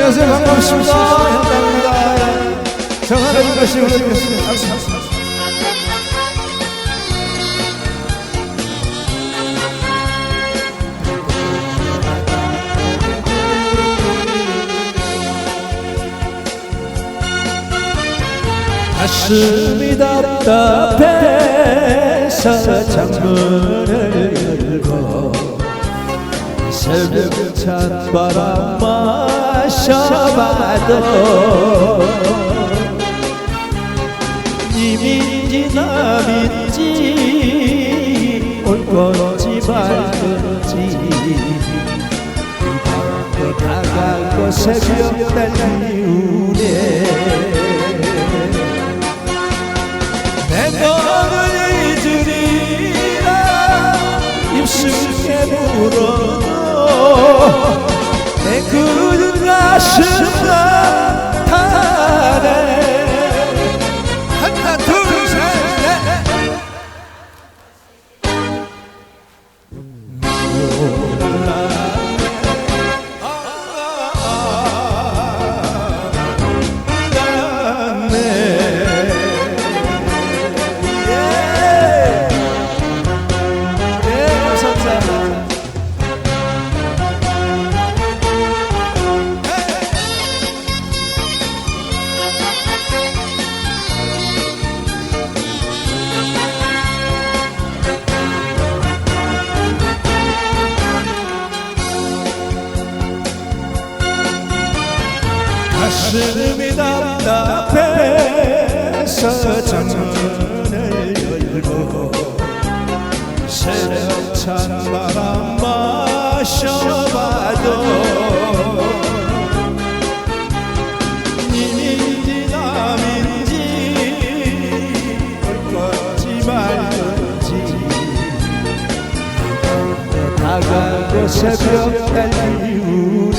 안녕하세요. 반갑습니다. 현장입니다. 정하는 것이 오늘이었습니다. 가슴이 답답해서 창문을 열고 새벽 찬바람 마셔봐도 님인지 남인지 올 건지 말 건지 이방도 다가고 새벽 달리우네 내 너를 잊으리라 입술에 물어 도내그 가슴이 답답해서 창문을 열고 새벽 찬 바람 마셔봐도 님인지 남인지 올 건지 말 건지. 다가고 새벽 달리우네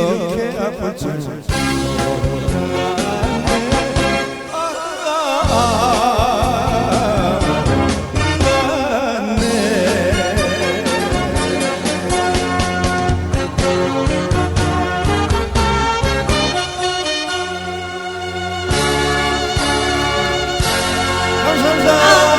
이렇게 아플 줄 감사합니다.